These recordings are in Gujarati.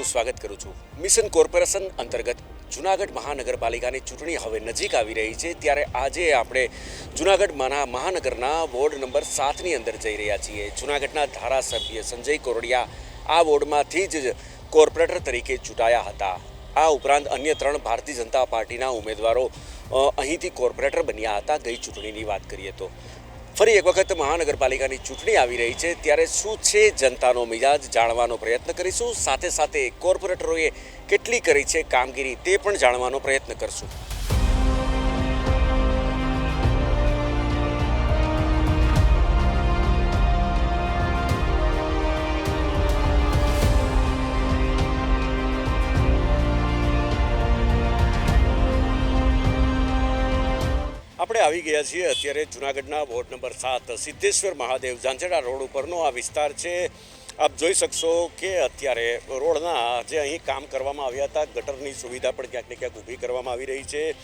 આપનું સ્વાગત કરું છું. મિશન કોર્પોરેશન અંતર્ગત જુનાગઢ મહાનગરપાલિકાની ચૂંટણી હવે નજીક આવી રહી છે, ત્યારે આજે આપણે જુનાગઢ મહાનગરના વોર્ડ નંબર સાતની અંદર જઈ રહ્યા છીએ. જુનાગઢના ધારાસભ્ય સંજય કોરડિયા આ વોર્ડમાંથી જ કોર્પોરેટર તરીકે ચૂંટાયા હતા. આ ઉપરાંત અન્ય ત્રણ ભારતીય જનતા પાર્ટીના ઉમેદવારો અહીંથી કોર્પોરેટર બન્યા હતા. ગઈ ચૂંટણીની વાત કરીએ તો ફરી એક વખત મહાનગરપાલિકાની ચૂંટણી આવી રહી છે. ત્યારે શું છે જનતાનો મિજાજ જાણવાનો પ્રયત્ન કરીશું. સાથે સાથે કોર્પોરેટરોએ કેટલી કરી છે કામગીરી તે પણ જાણવાનો પ્રયત્ન કરશું. આવી ગયા છીએ. અત્યારે જુનાગઢના વોર્ડ નંબર સાત, સિદ્ધેશ્વર મહાદેવ ઝાંઝડા રોડ ઉપરનો આ વિસ્તાર છે. આપ જોઈ શકશો કે અત્યારે રોડના જે અહીં કામ કરવામાં આવ્યા હતા, ગટરની સુવિધા પણ ક્યાંક ને ક્યાંક ઊભી કરવામાં આવી રહી છે.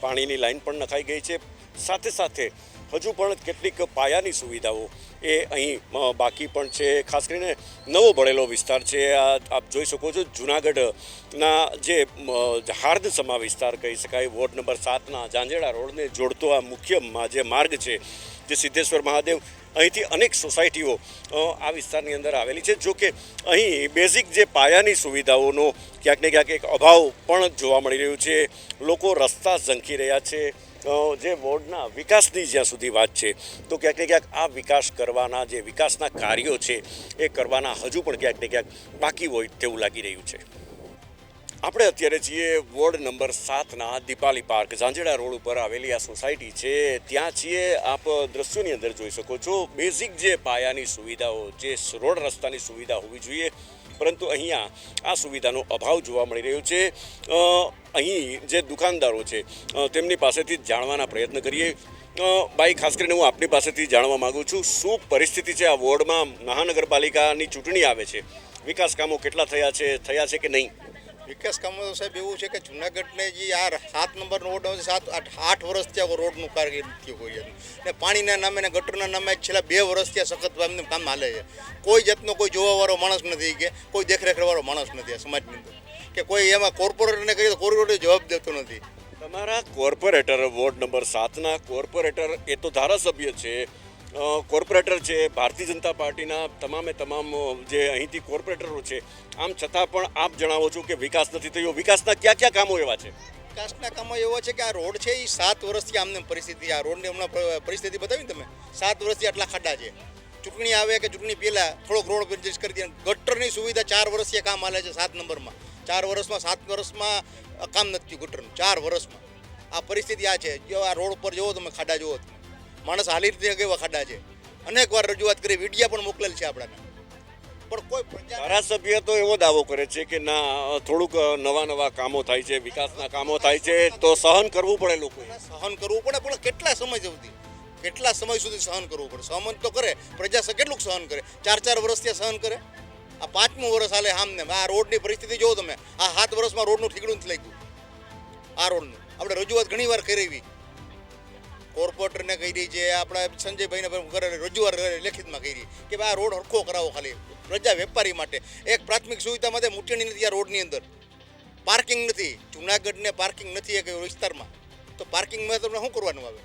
પાણીની લાઈન પણ નખાઈ ગઈ છે. સાથે સાથે હજુ પણ કેટલીક પાયાની સુવિધાઓ એ અહીં બાકી પણ છે. ખાસ કરીને નવો ભળેલો વિસ્તાર છે. આ, આપ જોઈ શકો છો જુનાગઢના જે હાર્દ સમા વિસ્તાર કહી શકાય, વોર્ડ નંબર સાતના જાંજેડા રોડને જોડતો આ મુખ્ય જે માર્ગ છે, જે સિદ્ધેશ્વર મહાદેવ, અહીંથી અનેક સોસાયટીઓ આ વિસ્તારની અંદર આવેલી છે. જો કે અહીં બેઝિક જે પાયાની સુવિધાઓનો ક્યાંક ને ક્યાંક એક અભાવ પણ જોવા મળી રહ્યું છે. લોકો રસ્તા ઝંખી રહ્યા છે. જે વોર્ડના વિકાસની જ્યાં સુધી વાત છે, તો ક્યાંક ને ક્યાંક આ વિકાસ કરવાના જે વિકાસના કાર્યો છે, એ કરવાના હજુ પણ ક્યાંક ને ક્યાંક બાકી હોય તેવું લાગી રહ્યું છે. આપણે અત્યારે છીએ વોર્ડ નંબર સાતના દીપાલી પાર્ક, ઝાંઝેડા રોડ ઉપર આવેલી આ સોસાયટી છે. ત્યાં છીએ આપ દ્રશ્યોની અંદર જોઈ શકો છો. બેઝિક જે પાયાની સુવિધાઓ, જે રોડ રસ્તાની સુવિધા હોવી જોઈએ પરંતુ અહીંયા આ સુવિધાનો અભાવ જોવા મળી રહ્યો છે. અહીં જે દુકાનદારો છે તેમની પાસેથી જ જાણવાના પ્રયત્ન કરીએ. ભાઈ, ખાસ કરીને હું આપની પાસેથી જાણવા માગું છું, શું પરિસ્થિતિ છે આ વોર્ડમાં? મહાનગરપાલિકાની ચૂંટણી આવે છે. વિકાસ કામો કેટલા થયા છે? થયા છે કે નહીં? વિકાસ કામો સાહેબ એવું છે કે જુનાગઢને જે આ સાત નંબરનો રોડ છે, સાત આઠ આઠ વર્ષ ત્યાં રોડનું કારગીરી થયું હોય છે ને પાણીના નામે ને ગટરના નામે છેલ્લા બે વર્ષ ત્યાં સખત એમનું કામ હાલે છે. કોઈ જાતનો કોઈ જોવાવાળો માણસ નથી કે, કોઈ દેખરેખવાળો માણસ નથી આ સમાજની અંદર. કે કોઈ એમાં કોર્પોરેટરને કહીએ તો કોર્પોરેટર જવાબ દેતો નથી. તમારા કોર્પોરેટર વોર્ડ નંબર સાતના કોર્પોરેટર એ તો ધારાસભ્ય છે. કોર્પોરેટર છે, ભારતીય જનતા પાર્ટીના તમામે તમામ જે અહીંથી કોર્પોરેટરો છે, આમ છતાં પણ આપ જણાવો છો કે વિકાસ નથી થયો. વિકાસના ક્યાં ક્યાં કામો એવા છે? વિકાસના કામો એવો છે કે આ રોડ છે એ સાત વર્ષથી આમને પરિસ્થિતિ, આ રોડની હમણાં પરિસ્થિતિ બતાવી તમે? સાત વર્ષથી આટલા ખાડા છે. ચૂંટણી આવે કે ચૂંટણી પહેલાં થોડોક રોડ એડજસ્ટ કરી દે. ગટરની સુવિધા ચાર વર્ષથી કામ હાલે છે સાત નંબરમાં. ચાર વર્ષમાં, સાત વર્ષમાં કામ નથી ગટરનું. ચાર વર્ષમાં. આ પરિસ્થિતિ આ છે. જો આ રોડ ઉપર જુઓ તમે, ખાડા જુઓ તમે. માણસ હાલી રીતે કેવા ખાડા છે. અનેક વાર રજૂઆત કરી વિડીયા પણ મોકલેલ છે આપણાને. પણ કોઈ ધારાસભ્ય તો એવો દાવો કરે છે કે ના થોડુંક નવા નવા કામો થાય છે વિકાસના કામો થાય છે તો સહન કરવું પડે લોકોએ. સહન કરવું પડે પણ કેટલા સમય સુધી? કેટલા સમય સુધી સહન કરવું પડે? સહન તો કરે પ્રજા કેટલું સહન કરે? ચાર ચાર વર્ષ ત્યાં સહન કરે? આ પાંચમું વર્ષ હાલે આમને આ રોડની પરિસ્થિતિ જોવો તમે. આ સાત વર્ષમાં રોડનું ઠીકડું નથી લાગ્યું. આ રોડનું. આપણે રજૂઆત ઘણી વાર કરી કોર્પોરેટરને કરી છે આપણા સંજયભાઈને પણ રજૂઆત લેખિતમાં કરી કે ભાઈ આ રોડ હરખો કરાવો ખાલી પ્રજા વેપારી માટે. એક પ્રાથમિક સુવિધા માટે મૂંટેણી નથી આ રોડની અંદર. પાર્કિંગ નથી. જુનાગઢને પાર્કિંગ નથી એક વિસ્તારમાં. તો પાર્કિંગમાં તમને શું કરવાનું આવે?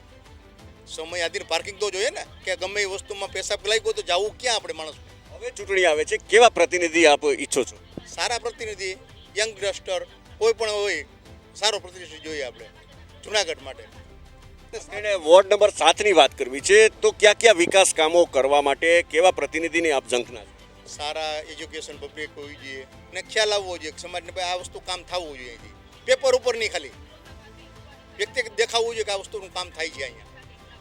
સમય આધીન પાર્કિંગ તો જોઈએ ને કે ગમે એ વસ્તુમાં પેશાબ લાગ્યો તો જવું ક્યાં આપણે માણસ હવે ચૂંટણી આવે છે કેવા પ્રતિનિધિ આપ ઈચ્છો છો? સારા પ્રતિનિધિ યંગસ્ટર કોઈ પણ હોય સારો પ્રતિનિધિ જોઈએ આપણે જુનાગઢ માટે. એને વોર્ડ નંબર સાતની વાત કરવી છે, તો કયા કયા વિકાસ કામો કરવા માટે કેવા પ્રતિનિધિની આપ ઝંખના સારા એજ્યુકેશન પબ્લિક હોવી જોઈએ ને ખ્યાલ આવવો જોઈએ સમાજને ભાઈ આ વસ્તુ કામ થવું જોઈએ અહીંથી. પેપર ઉપર નહીં ખાલી. વ્યક્તિગત દેખાવું જોઈએ કે આ વસ્તુનું કામ થાય છે અહીંયા.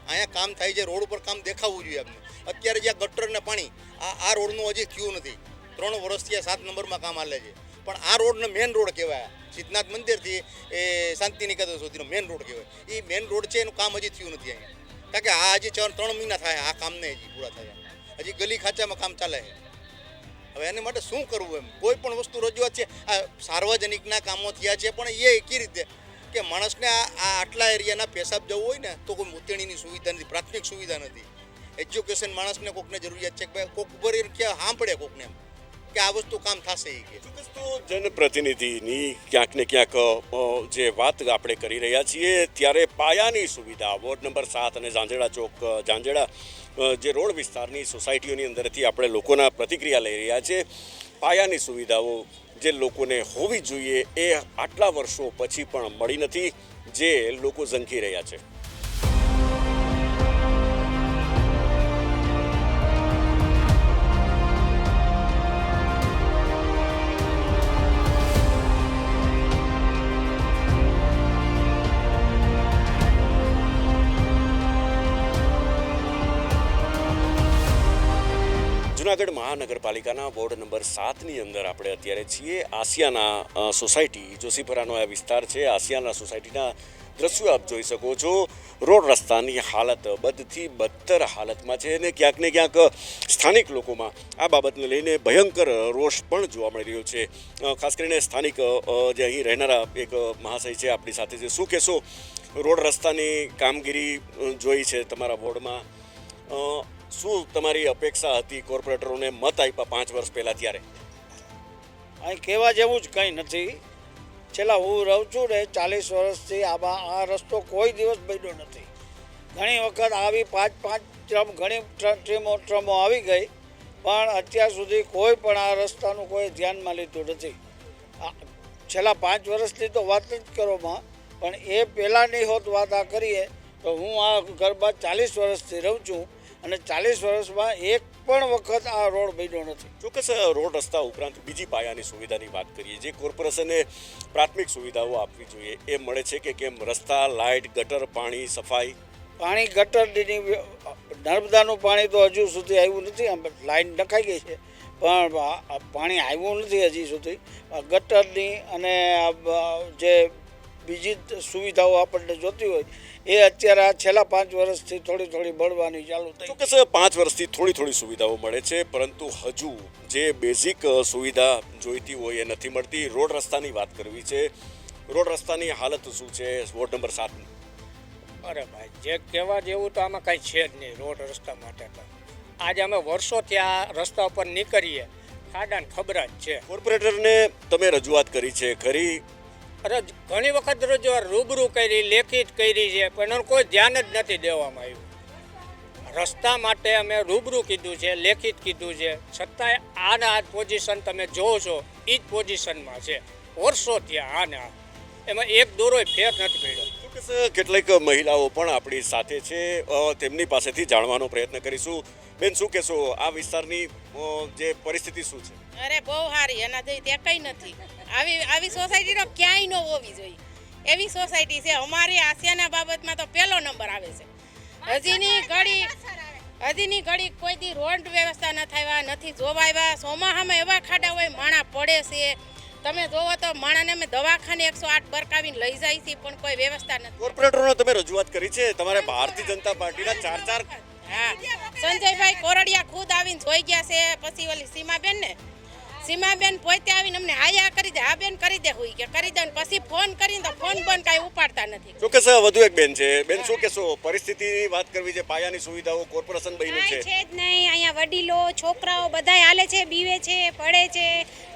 અહીંયા કામ થાય છે, રોડ ઉપર કામ દેખાવું જોઈએ આપણે અત્યારે જ્યાં ગટર ને પાણી, આ આ રોડનું હજી થયું નથી. ત્રણ વર્ષથી આ સાત નંબરમાં કામ હાલે છે. પણ આ રોડને મેન રોડ કહેવાય. સિદ્ધનાથ મંદિરથી એ શાંતિ નિકેતન સુધીનો મેન રોડ કહેવાય. એ મેન રોડ છે, એનું કામ હજી થયું નથી અહીંયા. કારણ કે આ હજી ચાર, ત્રણ મહિના થાય, આ કામને હજી પૂરા થયા. હજી ગલી ખાંચામાં કામ ચાલે છે. હવે એને માટે શું કરવું એમ? કોઈ પણ વસ્તુ રજૂઆત છે, આ સાર્વજનિકના કામો થયા છે, પણ એ કઈ રીતે કે માણસને આ આટલા એરિયાના પેશાબ જવું હોય ને, તો કોઈ મૂતેણીની સુવિધા નથી, પ્રાથમિક સુવિધા નથી. એજ્યુકેશન માણસને કોકને જરૂરિયાત છે કે ભાઈ, કોક ઉપર ક્યાં સાંભળે કોકને એમ? કે આ વસ્તુ કામ થશે એ કે. જનપ્રતિનિધિની ક્યાંક ને ક્યાંક જે વાત આપણે કરી રહ્યા છીએ, ત્યારે પાયાની સુવિધા, વોર્ડ નંબર સાત અને ઝાંઝેડા ચોક ઝાંઝેડા જે રોડ વિસ્તારની સોસાયટીઓની અંદરથી આપણે લોકોના પ્રતિક્રિયા લઈ રહ્યા છીએ પાયાની સુવિધાઓ જે લોકોને હોવી જોઈએ એ આટલા વર્ષો પછી પણ મળી નથી, જે લોકો ઝંખી રહ્યા છે. જુનાગઢ મહાનગરપાલિકાના વોર્ડ નંબર સાતની અંદર આપણે અત્યારે છીએ. આસિયાના સોસાયટી જોશીપરાનો આ વિસ્તાર છે. આસિયાના સોસાયટીના દ્રશ્યો આપ જોઈ શકો છો. રોડ રસ્તાની હાલત બદથી બદતર હાલતમાં છે અને ક્યાંક ને ક્યાંક સ્થાનિક લોકોમાં આ બાબતને લઈને ભયંકર રોષ પણ જોવા મળી રહ્યો છે. ખાસ કરીને સ્થાનિક જે અહીં રહેનારા એક મહાશય છે આપણી સાથે છે. શું કહેશો? રોડ રસ્તાની કામગીરી જોઈ છે તમારા વોર્ડમાં? શું તમારી અપેક્ષા હતી કોર્પોરેટરોને મત આપ્યા પાંચ વર્ષ પહેલા ત્યારે? અહીં કહેવા જેવું જ કંઈ નથી. છેલ્લા હું રહું છું ને ચાલીસ વર્ષથી આમાં આ રસ્તો કોઈ દિવસ બન્યો નથી. ઘણી વખત આવી પાંચ પાંચ ટ્રમ, ઘણી ટ્રીમો, ટ્રમો આવી ગઈ, પણ અત્યાર સુધી કોઈ પણ આ રસ્તાનું કોઈ ધ્યાનમાં લીધું નથી. છેલ્લા પાંચ વર્ષથી તો વાત જ કરો માં, પણ એ પહેલાંની હોત વાત આ કરીએ, તો હું આ ઘરમાં ચાલીસ વર્ષથી રહું છું અને ચાલીસ વર્ષમાં એક પણ વખત આ રોડ બન્યો નથી. ચોક્કસ રોડ રસ્તા ઉપરાંત બીજી પાયાની સુવિધાની વાત કરીએ જે કોર્પોરેશને પ્રાથમિક સુવિધાઓ આપવી જોઈએ. એ મળે છે કે કેમ? રસ્તા લાઇટ ગટર પાણી સફાઈ? પાણી ગટરની નર્મદાનું પાણી તો હજુ સુધી આવ્યું નથી આમ લાઇન નખાઈ ગઈ છે. પણ પાણી આવ્યું નથી હજી સુધી. ગટરની અને જે બીજી સુવિધાઓ આપણને જોતી હોય એ અત્યારે આ છેલ્લા પાંચ વર્ષથી થોડી થોડી મળવાની ચાલુ થઈ ચોક્કસ પાંચ વર્ષથી થોડી થોડી સુવિધાઓ મળે છે પરંતુ હજુ જે બેઝિક સુવિધા જોઈતી હોય એ નથી મળતી. રોડ રસ્તાની વાત કરવી છે. રોડ રસ્તાની હાલત શું છે? વોર્ડ નંબર સાતની અરે ભાઈ જે કહેવા જેવું તો આમાં કાંઈ છે જ નહીં રોડ રસ્તા માટે તો. આજે અમે વર્ષો ત્યાં રસ્તા ઉપર નીકળીએ ખાડાને ખબર જ છે. કોર્પોરેટરને તમે રજૂઆત કરી છે ખરી? અરે ઘણી વખત રજૂઆત રૂબરૂ કરી લેખિત કરી છે પણ એનું કોઈ ધ્યાન જ નથી દેવામાં આવ્યું. રસ્તા માટે અમે રૂબરૂ કીધું છે લેખિત કીધું છે. છતાંય આના આ પોઝિશન તમે જોવો છો એ જ પોઝિશનમાં છે. વર્ષો ત્યાં આના. એમાં એક દોરોય ફેર નથી પડ્યો. કેટલીક મહિલાઓ પણ આપણી સાથે છે. તેમની પાસેથી જાણવાનો પ્રયત્ન કરીશું. બેન શું કહેશો? આ વિસ્તારની જે પરિસ્થિતિ શું છે? અરે બહુ સારી. એના ત્યાં કઈ નથી. આવી આવી સોસાયટી તો ક્યાંય ન હોવી જોઈએ. એવી સોસાયટી છે. અમારી આસિયાના બાબતમાં તો પહેલો નંબર આવે છે. હજીની ઘડી હજીની ઘડી કોઈ દી રોડ વ્યવસ્થા ન થાય નથી જોવાયા ચોમાસામાં એવા ખાડા હોય માણા પડે છે. તમે જોવો તો માણાને અમે દવાખાને એકસો આઠ બરકાવીને લઈ જાય છે પણ કોઈ વ્યવસ્થા નથી. કોર્પોરેટરોને તમે રજૂઆત કરી છે. તમારે ભારતીય જનતા પાર્ટીના ચાર ચાર હા. સંજયભાઈ કોરડિયા ખુદ આવીને જોઈ ગયા છે. પછી ઓલી સીમાબેન ને સીમાબેન પોતે આવીને અમને આયા કરી દે આ બેન કરી દે હોય કે કરી દે પછી ફોન કરીને તો ફોન બંધ કાંઈ ઉપાડતા નથી. ચોક્કસ વધુ એક બેન છે? બેન શું કહેશો પરિસ્થિતિની વાત કરવી છે પાયાની સુવિધાઓ કોર્પોરેશન બન્યું છે. છે જ નહીં અહીંયા વડીલો છોકરાઓ બધાય હાલે છે બીવે છે પડે છે.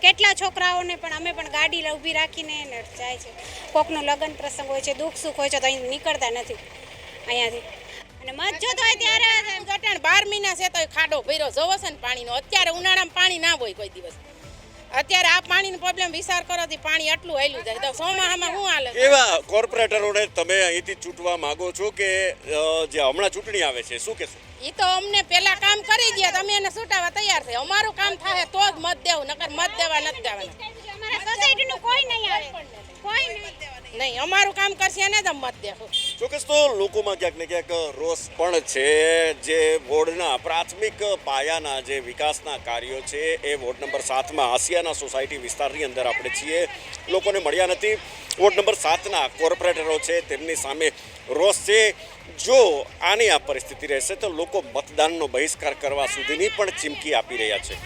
કેટલા છોકરાઓને પણ અમે પણ ગાડી ઊભી રાખીને જાય છે. કોકનું લગ્ન પ્રસંગ હોય છે દુઃખ સુખ હોય છે તો અહીં નીકળતા નથી. અહીંયાથી. અને મત જોતો હોય ત્યારે ગટણ બાર મહિના છે તો ખાડો ભર્યો. જવો છે ને પાણીનો? અત્યારે ઉનાળામાં પાણી ના હોય કોઈ દિવસ. અત્યારે આ પાણીનો પ્રોબ્લેમ વિચાર કરો થી પાણી આટલું હાલ્યું જાય. તો સોમાહામાં શું હાલે? એવા કોર્પોરેટરોને તમે અહીંથી ચૂંટવા માંગો છો કે જે હમણાં ચૂંટણી આવે છે શું કહેશો? એ તો અમને પેલા કામ કરી દે તમે એને છૂટાવા તૈયાર છે. અમારું કામ થાય તો જ મત દેવું નકર મત દેવા નથી દેવાના. અમારા સોસાયટીનું કોઈ નહીં આવે. કોઈ નહીં. નહીં, અમારું કામ કરશે એને જ મત દેવું. ચોક્કસ તો લોકોમાં ક્યાંક ને ક્યાંક રોષ પણ છે. જે વોર્ડના પ્રાથમિક પાયાના જે વિકાસના કાર્યો છે, એ વોર્ડ નંબર સાતમાં આસિયાના સોસાયટી વિસ્તારની અંદર આપણે છીએ. લોકોને મળ્યા નથી. વોર્ડ નંબર સાતના કોર્પોરેટરો છે, તેમની સામે રોષ છે. જો આની આ પરિસ્થિતિ રહેશે, તો લોકો મતદાનનો બહિષ્કાર કરવા સુધીની પણ ચીમકી આપી રહ્યા છે.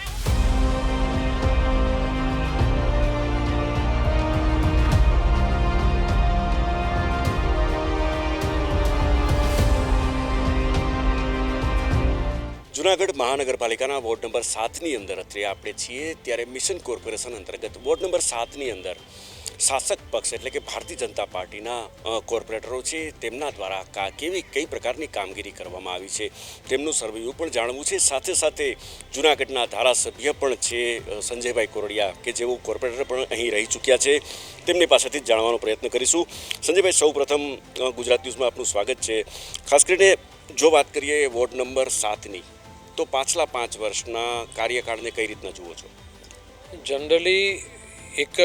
જુનાગઢ મહાનગરપાલિકાના વોર્ડ નંબર સાતની અંદર અત્યારે આપણે છીએ, ત્યારે મિશન કોર્પોરેશન અંતર્ગત વોર્ડ નંબર સાતની અંદર શાસક પક્ષ એટલે કે ભારતીય જનતા પાર્ટીના કોર્પોરેટરો છે, તેમના દ્વારા કા, કેવી, કઈ પ્રકારની કામગીરી કરવામાં આવી છે, તેમનું સર્વેયું પણ જાણવું છે. સાથે સાથે જુનાગઢના ધારાસભ્ય પણ છે સંજયભાઈ કોરડિયા, કે જેઓ કોર્પોરેટર પણ અહીં રહી ચૂક્યા છે. તેમની પાસેથી જ જાણવાનો પ્રયત્ન કરીશું. સંજયભાઈ સૌ પ્રથમ ગુજરાત ન્યૂઝમાં આપનું સ્વાગત છે. ખાસ કરીને જો વાત કરીએ વોર્ડ નંબર સાતની તો પાછલા પાંચ વર્ષના કાર્યકાળને કઈ રીતના જુઓ છો? જનરલી એક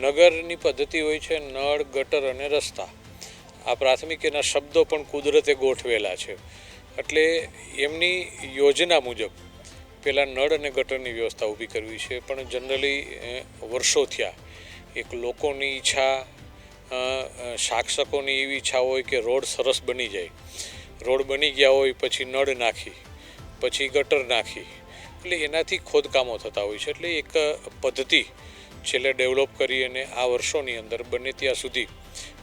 નગરની પદ્ધતિ હોય છે, નળ, ગટર અને રસ્તા. આ પ્રાથમિક એના શબ્દો પણ કુદરતે ગોઠવેલા છે. એટલે એમની યોજના મુજબ પહેલાં નળ અને ગટરની વ્યવસ્થા ઊભી કરવી છે, પણ જનરલી વર્ષો થયા એક લોકોની ઈચ્છા શાસકોની એવી ઈચ્છા હોય કે રોડ સરસ બની જાય. રોડ બની ગયા હોય, પછી નળ નાખી. પછી ગટર નાખી. એટલે એનાથી ખોદકામો થતા હોય છે. એટલે એક પદ્ધતિ છેલ્લે ડેવલપ કરી અને આ વર્ષોની અંદર બને ત્યાં સુધી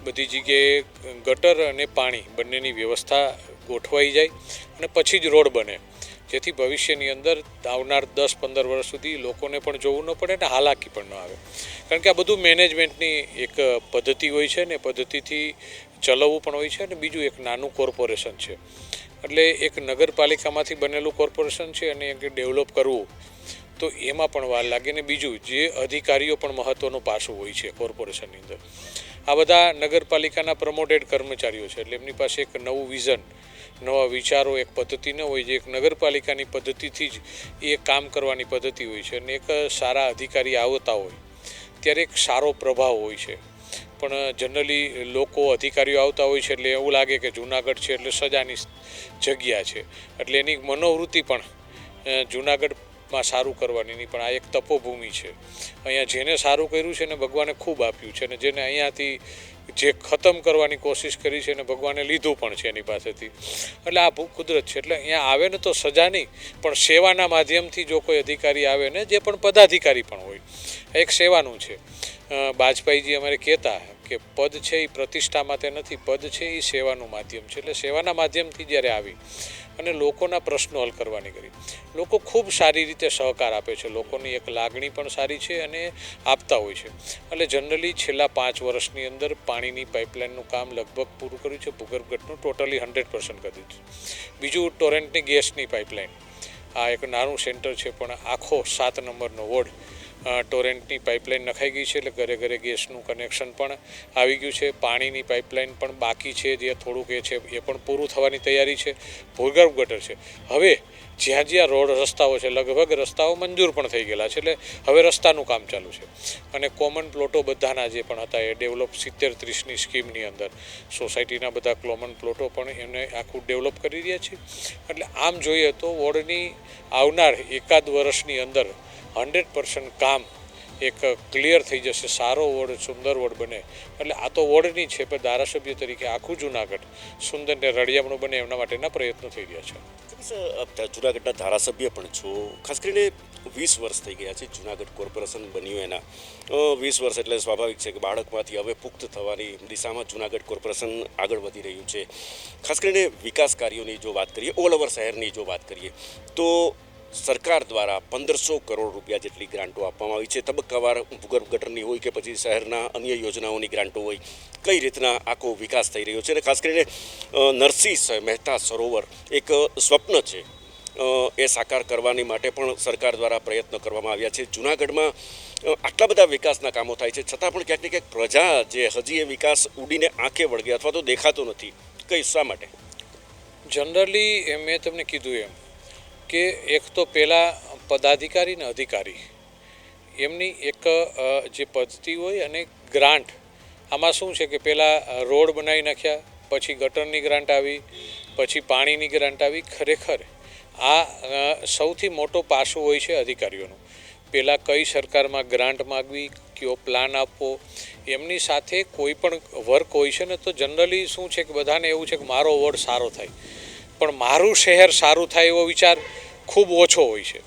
બધી જગ્યાએ ગટર અને પાણી બંનેની વ્યવસ્થા ગોઠવાઈ જાય અને પછી જ રોડ બને. જેથી ભવિષ્યની અંદર આવનાર દસ પંદર વર્ષ સુધી લોકોને પણ જોવું ન પડે અને હાલાકી પણ ન આવે. કારણ કે આ બધું મેનેજમેન્ટની એક પદ્ધતિ હોય છે ને પદ્ધતિથી ચલાવવું પણ હોય છે અને બીજું એક નાનું કોર્પોરેશન છે. એટલે એક નગરપાલિકામાંથી બનેલું કોર્પોરેશન છે અને એક ડેવલપ કરવું, તો એમાં પણ વાર લાગે. ને બીજું, જે અધિકારીઓ પણ મહત્ત્વનું પાસું હોય છે કોર્પોરેશનની અંદર. આ બધા નગરપાલિકાના પ્રમોટેડ કર્મચારીઓ છે. એટલે એમની પાસે એક નવું વિઝન, નવા વિચારો, એક પદ્ધતિ ન હોય. જે એક નગરપાલિકાની પદ્ધતિથી જ એ કામ કરવાની પદ્ધતિ હોય છે. અને એક સારા અધિકારી આવતા હોય, ત્યારે એક સારો પ્રભાવ હોય છે. પણ જનરલી લોકો અધિકારીઓ આવતા હોય છે એટલે એવું લાગે કે જુનાગઢ છે એટલે સજાની જગ્યા છે. એટલે એની મનોવૃત્તિ પણ જુનાગઢમાં સારું કરવાની નહીં પણ આ એક તપોભૂમિ છે. અહીંયા જેને સારું કર્યું છે ને ભગવાને ખૂબ આપ્યું છે અને જેને અહીંયાથી જે ખતમ કરવાની કોશિશ કરી છે અને ભગવાને લીધું પણ છે એની પાસેથી. એટલે આ ભૂ, કુદરત છે. એટલે અહીંયા આવે ને તો સજા નહીં, પણ સેવાના માધ્યમથી જો કોઈ અધિકારી આવે ને જે પણ પદાધિકારી પણ હોય, એક સેવાનું છે. બાજપાઈજી અમારે કહેતા કે પદ છે એ પ્રતિષ્ઠા માટે નથી, પદ છે એ સેવાનું માધ્યમ છે. એટલે સેવાના માધ્યમથી જ્યારે આવી અને લોકોના પ્રશ્નો હલ કરવાની કરી, લોકો ખૂબ સારી રીતે સહકાર આપે છે. લોકોની એક લાગણી પણ સારી છે અને આપતા હોય છે. એટલે જનરલી છેલ્લા પાંચ વર્ષની અંદર પાણીની પાઇપલાઇનનું કામ લગભગ પૂરું કર્યું છે. ભૂગર્ભ ગટનું ટોટલી હંડ્રેડ પર્સન્ટ કરી દીધું બીજું ટોરેન્ટની ગેસની પાઇપલાઇન. આ એક નાનું સેન્ટર છે, પણ આખો સાત નંબરનો વોર્ડ ટોરેન્ટની પાઇપલાઇન નખાઈ ગઈ છે એટલે ઘરે ઘરે ગેસનું કનેક્શન પણ આવી ગયું છે. પાણીની પાઇપલાઇન પણ બાકી છે, જે થોડુંક એ છે, એ પણ પૂરું થવાની તૈયારી છે. ભૂગર્ભ ગટર છે. હવે જ્યાં જ્યાં રોડ રસ્તાઓ છે, લગભગ રસ્તાઓ મંજૂર પણ થઈ ગયેલા છે એટલે હવે રસ્તાનું કામ ચાલુ છે. અને કોમન પ્લોટો બધાના જે પણ હતા, એ ડેવલપ સિત્તેર ત્રીસની સ્કીમની અંદર. સોસાયટીના બધા કોમન પ્લોટો પણ એમને આખું ડેવલપ કરી રહ્યા છે. એટલે આમ જોઈએ તો વોર્ડની આવનાર એકાદ વર્ષની અંદર હંડ્રેડ પર્સન્ટ કામ એક ક્લિયર થઈ જશે, સારો વોર્ડ, સુંદર વોર્ડ બને. એટલે આ તો વોર્ડની છે, પણ ધારાસભ્ય તરીકે આખું જુનાગઢ સુંદર ને રળિયામણું બને એમના માટેના પ્રયત્નો થઈ રહ્યા છે. જુનાગઢના ધારાસભ્ય પણ છો. ખાસ કરીને વીસ વર્ષ થઈ ગયા છે જુનાગઢ કોર્પોરેશન બન્યું એના. વીસ વર્ષ એટલે સ્વાભાવિક છે કે બાળકમાંથી હવે પુખ્ત થવાની દિશામાં જુનાગઢ કોર્પોરેશન આગળ વધી રહ્યું છે. ખાસ કરીને વિકાસ કાર્યોની જો વાત કરીએ, ઓલ ઓવર શહેરની જો વાત કરીએ, તો સરકાર દ્વારા પંદરસો કરોડ રૂપિયા જેટલી ગ્રાન્ટો આપવામાં આવી છે. તબક્કાવાર ભૂગર્ભ ગટરની હોય કે પછી શહેરના અન્ય યોજનાઓની ગ્રાન્ટો હોય, કઈ રીતના આખો વિકાસ થઈ રહ્યો છે અને ખાસ કરીને નરસિંહ મહેતા સરોવર એક સ્વપ્ન છે. એ સાકાર કરવાની માટે પણ સરકાર દ્વારા પ્રયત્ન કરવામાં આવ્યા છે. જુનાગઢમાં આટલા બધા વિકાસના કામો થાય છે. છતાં પણ ક્યાંક ને ક્યાંક પ્રજા જે હજી એ વિકાસ ઉડીને આંખે વળગે અથવા તો દેખાતો નથી. કઈ શા માટે? જનરલી મેં તમને કીધું એમ કે એક તો પહેલાં પદાધિકારી ને અધિકારી. એમની એક જે પદ્ધતિ હોય અને ગ્રાન્ટ. આમાં શું છે કે પહેલાં રોડ બનાવી નાખ્યા, પછી ગટરની ગ્રાન્ટ આવી, પછી પાણીની ગ્રાન્ટ આવી, ખરેખર આ સૌથી મોટો પાસું હોય છે અધિકારીઓનું. પહેલાં કઈ સરકારમાં ગ્રાન્ટ માગવી, કયો પ્લાન આપવો, એમની સાથે કોઈ પણ વર્ક હોય છે ને તો જનરલી શું છે કે બધાને એવું છે કે મારો વોર્ડ સારો થાય. પણ મારું શહેર સારું થાય એવો વિચાર ખૂબ ઓછો હોય છે.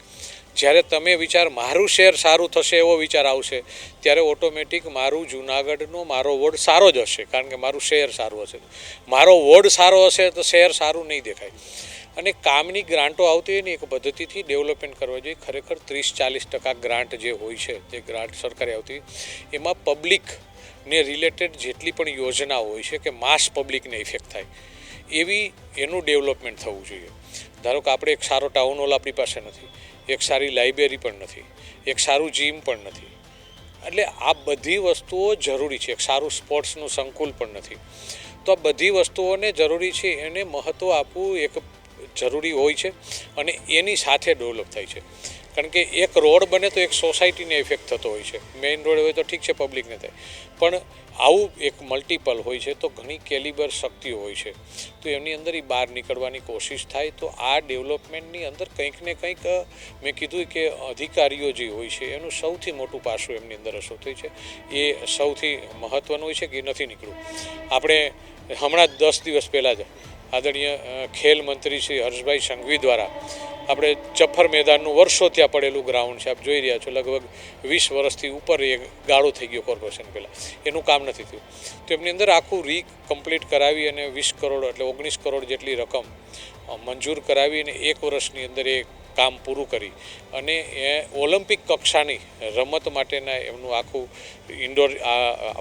જ્યારે તમે વિચાર મારું શહેર સારું થશે એવો વિચાર આવશે, ત્યારે ઓટોમેટિક મારું જુનાગઢનો મારો વોર્ડ સારો જ હશે, કારણ કે મારું શહેર સારું હશે. મારો વોર્ડ સારો હશે તો શહેર સારું નહીં દેખાય. અને કામની ગ્રાન્ટો આવતી હોય ને એક પદ્ધતિથી ડેવલપમેન્ટ કરવા જોઈએ. ખરેખર ત્રીસ ચાલીસ ટકા ગ્રાન્ટ જે હોય છે, જે ગ્રાન્ટ સરકારે આવતી એમાં પબ્લિકને રિલેટેડ જેટલી પણ યોજના હોય છે કે માસ પબ્લિકને ઇફેક્ટ થાય. એવી એનું ડેવલપમેન્ટ થવું જોઈએ. ધારો કે આપણે એક સારો ટાઉન હોલ આપણી પાસે નથી, એક સારી લાઇબ્રેરી પણ નથી, એક સારું જીમ પણ નથી. એટલે આ બધી વસ્તુઓ જરૂરી છે, એક સારું સ્પોર્ટ્સનું સંકુલ પણ નથી. તો આ બધી વસ્તુઓને જરૂરી છે, એને મહત્ત્વ આપવું એક જરૂરી હોય છે અને એની સાથે ડેવલપ થાય છે. કારણ કે એક રોડ બને તો એક સોસાયટીને ઇફેક્ટ થતો હોય છે. મેઇન રોડ હોય તો ઠીક છે પબ્લિકને થાય. પણ આવું એક મલ્ટિપલ હોય છે તો ઘણી કેલિબર શક્તિઓ હોય છે. તો એમની અંદર એ બહાર નીકળવાની કોશિશ થાય તો આ ડેવલપમેન્ટની અંદર કંઈક ને કંઈક મેં કીધું કે અધિકારીઓ જે હોય છે એનું સૌથી મોટું પાસું એમની અંદર અસર થઈ છે. એ સૌથી મહત્ત્વનું હોય છે કે નથી નીકળ્યું આપણે હમણાં દસ દિવસ પહેલાં જ આદરણીય ખેલ મંત્રી શ્રી હર્ષભાઈ સંઘવી દ્વારા આપણે ચફ્ફર મેદાનનું વર્ષો ત્યાં પડેલું ગ્રાઉન્ડ છે, આપ જોઈ રહ્યા છો, લગભગ વીસ વર્ષથી ઉપર એ ગાળો થઈ ગયો કોર્પોરેશન પહેલાં. એનું કામ નથી થયું. તો એમની અંદર આખું રી કમ્પ્લીટ કરાવી અને વીસ કરોડ એટલે ઓગણીસ કરોડ જેટલી રકમ મંજૂર કરાવી અને એક વર્ષની અંદર એ કામ પૂરું કરી અને એ ઓલિમ્પિક કક્ષાની રમત માટેના એમનું આખું ઇન્ડોર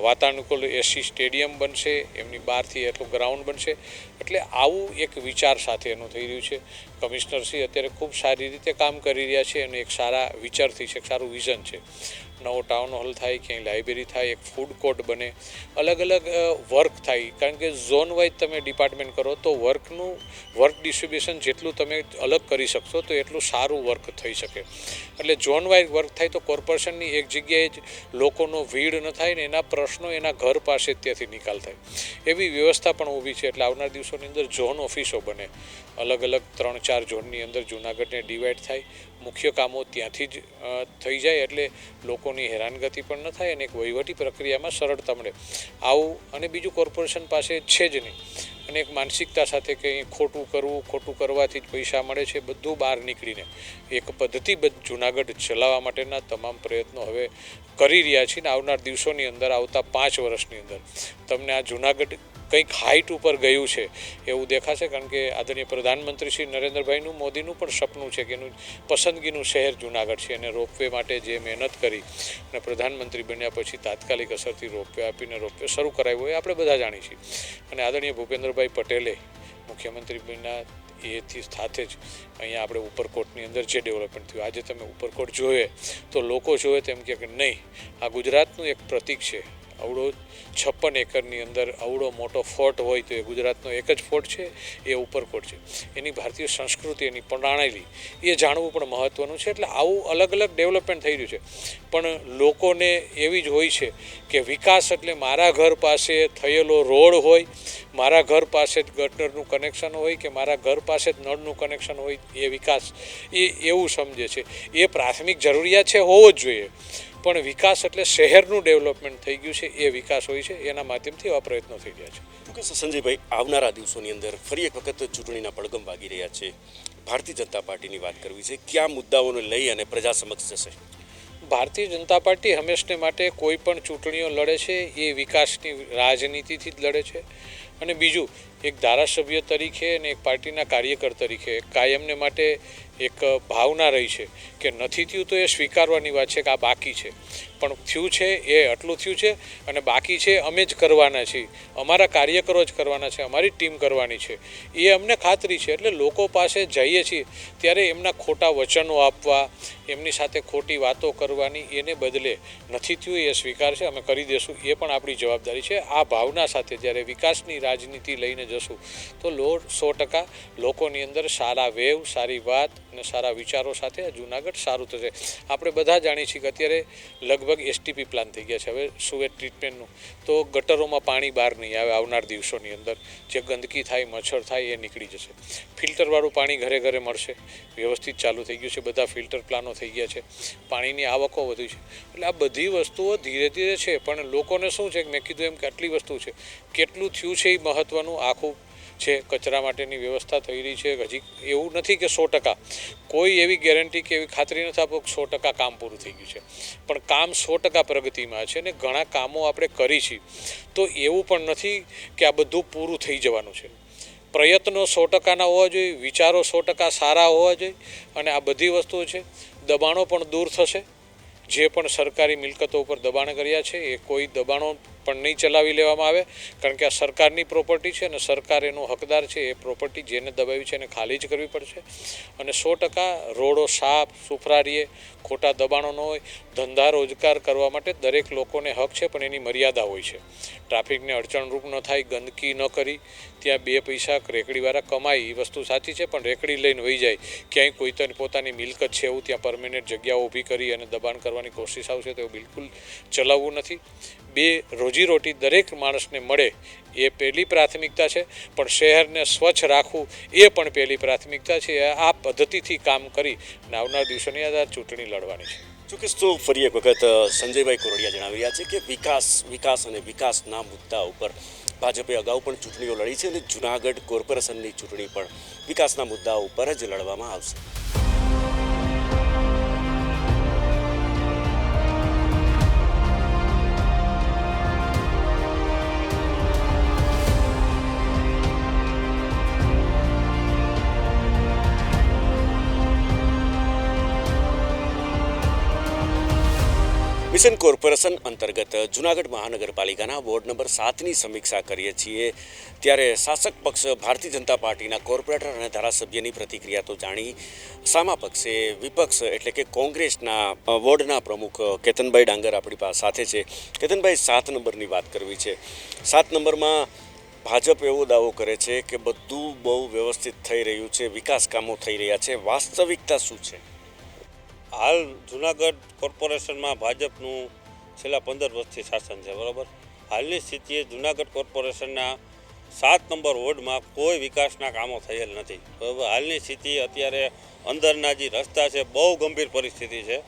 વાતાનુકૂળ એસી સ્ટેડિયમ બનશે, એમની બહારથી એટલું ગ્રાઉન્ડ બનશે. એટલે આવું એક વિચાર સાથે એનું થઈ રહ્યું છે. કમિશનરશ્રી અત્યારે ખૂબ સારી રીતે કામ કરી રહ્યા છે અને એક સારા વિચારથી છે, એક સારું વિઝન છે. નવો ટાઉન હોલ થાય, ક્યાંય લાઇબ્રેરી થાય, એક ફૂડ કોર્ટ બને, અલગ અલગ વર્ક થાય. કારણ કે ઝોન વાઇઝ તમે ડિપાર્ટમેન્ટ કરો તો વર્કનું વર્ક ડિસ્ટ્રીબ્યુશન જેટલું તમે અલગ કરી શકશો તો એટલું સારું વર્ક થઈ શકે. એટલે ઝોન વાઇઝ વર્ક થાય તો કોર્પોરેશનની એક જગ્યાએ જ લોકોનો ભીડ ન થાય ને એના પ્રશ્નો એના ઘર પાસે ત્યાંથી નિકાલ થાય. એવી વ્યવસ્થા પણ ઊભી છે. એટલે આવનાર દિવસોની અંદર ઝોન ઓફિસો બને. અલગ અલગ ત્રણ ચાર ઝોનની અંદર જુનાગઢને ડિવાઈડ થાય. મુખ્ય કામો ત્યાંથી જ થઈ જાય એટલે લોકોની હેરાનગતિ પણ ન થાય અને એક વહીવટી પ્રક્રિયામાં સરળતા મળે. આવું અને બીજું કોર્પોરેશન પાસે છે જ નહીં. અને એક માનસિકતા સાથે કે ખોટું કરવું, ખોટું કરવાથી જ પૈસા મળે છે, બધું બહાર નીકળીને. એક પદ્ધતિબદ્ધ જુનાગઢ ચલાવવા માટેના તમામ પ્રયત્નો હવે કરી રહ્યા છીએ ને આવનાર દિવસોની અંદર, આવતા પાંચ વર્ષની અંદર. તમને આ જુનાગઢ કંઈક હાઇટ ઉપર ગયું છે, એવું દેખાશે કારણ કે આદરણીય પ્રધાનમંત્રી શ્રી નરેન્દ્રભાઈનું, મોદીનું પણ સપનું છે કે એનું પસંદગીનું શહેર જુનાગઢ છે અને રોપવે માટે જે મહેનત કરી અને પ્રધાનમંત્રી બન્યા પછી તાત્કાલિક અસરથી રોપવે આપીને રોપવે શરૂ કરાવ્યો, એ આપણે બધા જાણીએ છીએ. અને આદરણીય ભૂપેન્દ્રભાઈ પટેલે મુખ્યમંત્રી બન્યા એથી સાથે જ અહીંયા આપણે ઉપરકોટની અંદર જે ડેવલપમેન્ટ થયું, આજે તમે ઉપરકોટ જોયે તો લોકો જોવે તેમ કે નહીં, આ ગુજરાતનું એક પ્રતીક છે. આવડો છપ્પન એકરની અંદર આવડો મોટો ફોર્ટ હોય તો એ ગુજરાતનો એક જ ફોર્ટ છે, એ ઉપરકોટ છે. એની ભારતીય સંસ્કૃતિ, એની પ્રણાલી એ જાણવું પણ મહત્ત્વનું છે. એટલે આવું અલગ અલગ ડેવલપમેન્ટ થઈ રહ્યું છે. પણ લોકોને એવી જ હોય છે કે વિકાસ એટલે મારા ઘર પાસે થયેલો રોડ હોય, મારા ઘર પાસે જ ગટરનું કનેક્શન હોય કે મારા ઘર પાસે જ નળનું કનેક્શન હોય, એ વિકાસ, એ એવું સમજે છે. એ પ્રાથમિક જરૂરિયાત છે, હોવો જ જોઈએ. પણ વિકાસ એટલે શહેરનું ડેવલપમેન્ટ થઈ ગયું છે એ વિકાસ હોય છે એના માધ્યમથી આવા પ્રયત્નો થઈ રહ્યા છે. ચોક્કસ સંજયભાઈ આવનારા દિવસોની અંદર ફરી એક વખત ચૂંટણીના પડગમ વાગી રહ્યા છે. ભારતીય જનતા પાર્ટીની વાત કરવી છે કયા મુદ્દાઓને લઈ અને પ્રજા સમક્ષ જશે? ભારતીય જનતા પાર્ટી હંમેશને માટે કોઈ પણ ચૂંટણીઓ લડે છે એ વિકાસની રાજનીતિથી જ લડે છે. અને બીજું, એક ધારાસભ્ય તરીકે અને એક પાર્ટીના કાર્યકર તરીકે કાયમને માટે એક ભાવના રહી છે કે નથી થયું તો એ સ્વીકારવાની વાત છે કે આ બાકી છે. પણ થયું છે, એ આટલું થયું છે અને બાકી છે, અમે જ કરવાના છીએ. અમારા કાર્યકરો જ કરવાના છે, અમારી ટીમ કરવાની છે. એ અમને ખાતરી છે, એટલે લોકો પાસે જઈએ છીએ ત્યારે એમના ખોટા વચનો આપવા, એમની સાથે ખોટી વાતો કરવાની એને બદલે નથી થયું, એ સ્વીકાર છે, અમે કરી દઈશું એ પણ આપણી જવાબદારી છે. આ ભાવના સાથે જ્યારે વિકાસની રાજનીતિ લઈને જશું. તો લો સો ટકા લોકોની અંદર સારા વેવ સારી વાત અને સારા વિચારો સાથે જુનાગઢ સારું થશે. આપણે બધા જાણીએ છીએ કે અત્યારે લગભગ એસટીપી પ્લાન થઈ ગયા છે. હવે સુએટ ટ્રીટમેન્ટનું તો ગટરોમાં પાણી બહાર નહીં આવે આવનાર દિવસોની અંદર. જે ગંદકી થાય, મચ્છર થાય, એ નીકળી જશે. ફિલ્ટરવાળું પાણી ઘરે ઘરે મળશે. વ્યવસ્થિત ચાલુ થઈ ગયું છે. બધા ફિલ્ટર પ્લાનો થઈ ગયા છે. પાણીની આવકો વધુ છે. એટલે આ બધી વસ્તુઓ ધીરે ધીરે છે. પણ લોકોને શું છે? મેં કીધું એમ કે આટલી વસ્તુ છે. કેટલું થયું છે એ મહત્ત્વનું આખું છે, કચરા માટેની વ્યવસ્થા થઈ રહી છે, હજી એવું નથી કે સો ટકા. કોઈ એવી ગેરંટી કે એવી ખાતરી નથી આપો સો ટકા કામ પૂરું થઈ ગયું છે. પણ કામ સો ટકા પ્રગતિમાં છે ને ઘણા કામો આપણે કરી છીએ. તો એવું પણ નથી કે આ બધું પૂરું થઈ જવાનું છે. પ્રયત્નો સો ટકાના હોવા જોઈએ, વિચારો સો ટકા સારા હોવા જોઈએ અને આ બધી વસ્તુઓ છે, દબાણો પણ દૂર થશે. જે પણ સરકારી મિલકતો ઉપર દબાણ કર્યા છે, એ કોઈ દબાણો પણ નહીં ચલાવી લેવામાં આવે, કારણ કે આ સરકારની પ્રોપર્ટી છે અને સરકાર એનો હકદાર છે, એ પ્રોપર્ટી જેને દબાવી છે એને ખાલી જ કરવી પડશે. અને સો ટકા રોડો સાફ સુફરારીએ ખોટા દબાણો ન હોય, ધંધા રોજગાર કરવા માટે દરેક લોકોને હક છે, પણ એની મર્યાદા હોય છે. ટ્રાફિકને અડચણરૂપ ન થાય, ગંદકી ન કરી, ત્યાં બે પૈસા રેકડીવાળા કમાય એ વસ્તુ સાચી છે, પણ રેકડી લઈને વહી જાય. ક્યાંય કોઈ તો પોતાની મિલકત છે એવું, ત્યાં પરમેનન્ટ જગ્યાઓ ઊભી કરી અને દબાણ કરવાની કોશિશ આવશે તો બિલકુલ ચલાવવું નથી. બે રોજીરોટી દરેક માણસને મળે એ પહેલી પ્રાથમિકતા છે. પણ શહેરને સ્વચ્છ રાખવું એ પણ પહેલી પ્રાથમિકતા છે. આ પદ્ધતિથી કામ કરી આવનાર દિવસોની આ ચૂંટણી લડવાની છે. ચોક્કસ તો ફરી એક વખત સંજયભાઈ કોરડિયા જણાવી રહ્યા છે કે વિકાસ વિકાસ અને વિકાસના મુદ્દા ઉપર ભાજપે અગાઉ પણ ચૂંટણીઓ લડી છે અને જુનાગઢ કોર્પોરેશનની ચૂંટણી પણ વિકાસના મુદ્દા ઉપર જ લડવામાં આવશે. મિશન કોર્પોરેશન અંતર્ગત જુનાગઢ મહાનગરપાલિકાના વોર્ડ નંબર સાતની સમીક્ષા કરીએ છીએ. ત્યારે શાસક પક્ષ ભારતીય જનતા પાર્ટીના કોર્પોરેટર અને ધારાસભ્યની પ્રતિક્રિયા તો જાણી સામા પક્ષે વિપક્ષ એટલે કે કોંગ્રેસના વોર્ડના પ્રમુખ કેતનભાઈ ડાંગર આપણી પાસે સાથે છે. કેતનભાઈ, સાત નંબરની વાત કરવી છે. સાત નંબરમાં ભાજપ એવો દાવો કરે છે કે બધું બહુ વ્યવસ્થિત થઈ રહ્યું છે, વિકાસ કામો થઈ રહ્યા છે. વાસ્તવિકતા શું છે? હાલ જુનાગઢ કોર્પોરેશનમાં ભાજપનું છેલ્લા પંદર વર્ષથી શાસન છે, બરાબર? હાલની સ્થિતિએ જુનાગઢ કોર્પોરેશનના સાત નંબર વોર્ડમાં કોઈ વિકાસના કામો થયેલ નથી. બરાબર? હાલની સ્થિતિ અત્યારે અંદરના જે રસ્તા છે, બહુ ગંભીર પરિસ્થિતિ છે.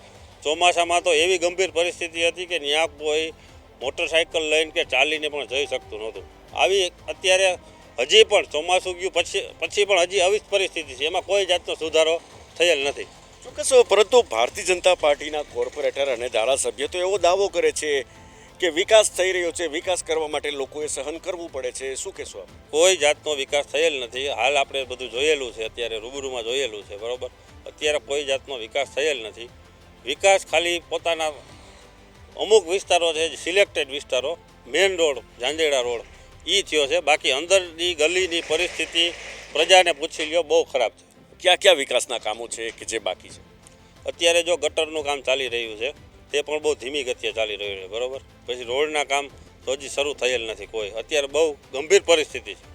ચોમાસામાં તો એવી ગંભીર પરિસ્થિતિ હતી કે ત્યાં કોઈ મોટરસાઇકલ લઈને કે ચાલીને પણ જઈ શકતું નહોતું. આવી અત્યારે હજી પણ ચોમાસું ગયું, પછી પછી પણ હજી આવી જ પરિસ્થિતિ છે. એમાં કોઈ જાતનો સુધારો થયેલ નથી. ચોક્કસ પરંતુ ભારતીય જનતા પાર્ટીના કોર્પોરેટર અને ધારાસભ્ય તો એવો દાવો કરે છે કે વિકાસ થઈ રહ્યો છે. વિકાસ કરવા માટે લોકોએ સહન કરવું પડે છે. શું કહેશો કોઈ જાતનો વિકાસ થયેલ નથી. હાલ આપણે બધું જોયેલું છે. અત્યારે રૂબરૂમાં જોયેલું છે. બરાબર? અત્યારે કોઈ જાતનો વિકાસ થયેલ નથી. વિકાસ ખાલી પોતાના અમુક વિસ્તારો છે, સિલેક્ટેડ વિસ્તારો, મેઇન રોડ, ઝાંઝેડા રોડ એ થયો છે. બાકી અંદરની ગલીની પરિસ્થિતિ પ્રજાને પૂછી લ્યો, બહુ ખરાબ છે. ક્યાં ક્યાં વિકાસના કામો છે કે જે બાકી છે? અત્યારે જો ગટરનું કામ ચાલી રહ્યું છે તે પણ બહુ ધીમી ગતિએ ચાલી રહ્યું છે બરાબર? પછી રોડના કામ તો હજી શરૂ થયેલ નથી કોઈ. અત્યારે બહુ ગંભીર પરિસ્થિતિ છે.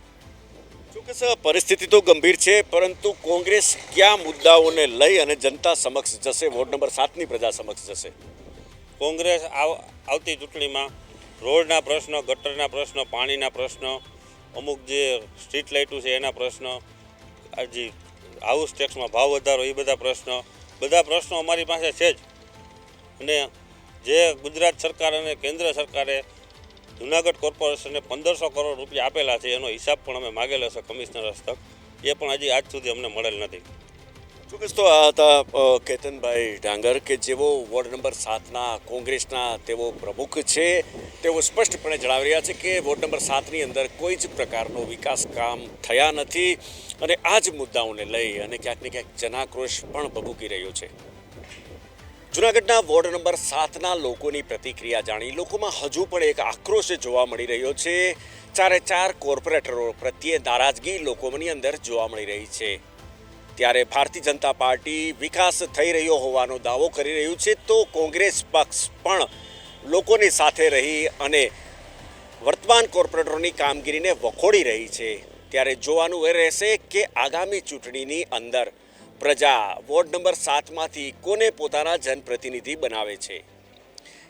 ચોક્કસ પરિસ્થિતિ તો ગંભીર છે પરંતુ કોંગ્રેસ કયા મુદ્દાઓને લઈ અને જનતા સમક્ષ જશે? વોર્ડ નંબર સાતની પ્રજા સમક્ષ જશે. કોંગ્રેસ આવતી ચૂંટણીમાં રોડના પ્રશ્નો ગટરના પ્રશ્નો પાણીના પ્રશ્નો અમુક જે સ્ટ્રીટ લાઇટો છે એના પ્રશ્નો જે હાઉસ ટેક્સમાં ભાવ વધારો, એ બધા પ્રશ્નો. બધા પ્રશ્નો અમારી પાસે છે જ. અને જે ગુજરાત સરકાર અને કેન્દ્ર સરકારે જુનાગઢ કોર્પોરેશનને પંદરસો કરોડ રૂપિયા આપેલા છે, એનો હિસાબ પણ અમે માગેલો છે કમિશનર હસ્તક. એ પણ હજી આજ સુધી અમને મળેલ નથી. ચોક્કસ તો આ હતા કેતનભાઈ ડાંગર કે જેઓ વોર્ડ નંબર સાતના કોંગ્રેસના તેઓ પ્રમુખ છે. તેઓ સ્પષ્ટપણે જણાવી રહ્યા છે કે વોર્ડ નંબર સાતની અંદર કોઈ જ પ્રકારનો વિકાસ કામ થયા નથી અને આ જ મુદ્દાઓને લઈ અને ક્યાંક ને ક્યાંક જનાક્રોશ પણ ભભૂકી રહ્યો છે. જુનાગઢના વોર્ડ નંબર સાતના લોકોની પ્રતિક્રિયા જાણી લોકોમાં હજુ પણ એક આક્રોશ જોવા મળી રહ્યો છે. ચારે ચાર કોર્પોરેટરો પ્રત્યે નારાજગી લોકોની અંદર જોવા મળી રહી છે. ત્યારે ભારતીય જનતા પાર્ટી વિકાસ થઈ રહ્યો હોવાનો દાવો કરી રહ્યું છે, તો કોંગ્રેસ પક્ષ પણ લોકોની સાથે રહી અને વર્તમાન કોર્પોરેટરોની કામગીરીને વખોડી રહી છે. ત્યારે જોવાનું એ રહેશે કે આગામી ચૂંટણીની અંદર પ્રજા વોર્ડ નંબર સાતમાંથી કોને પોતાના જનપ્રતિનિધિ બનાવે છે.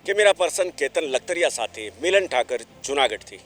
કેમેરા પર્સન કેતન લખતરિયા સાથે મિલન ઠાકર, જુનાગઢથી.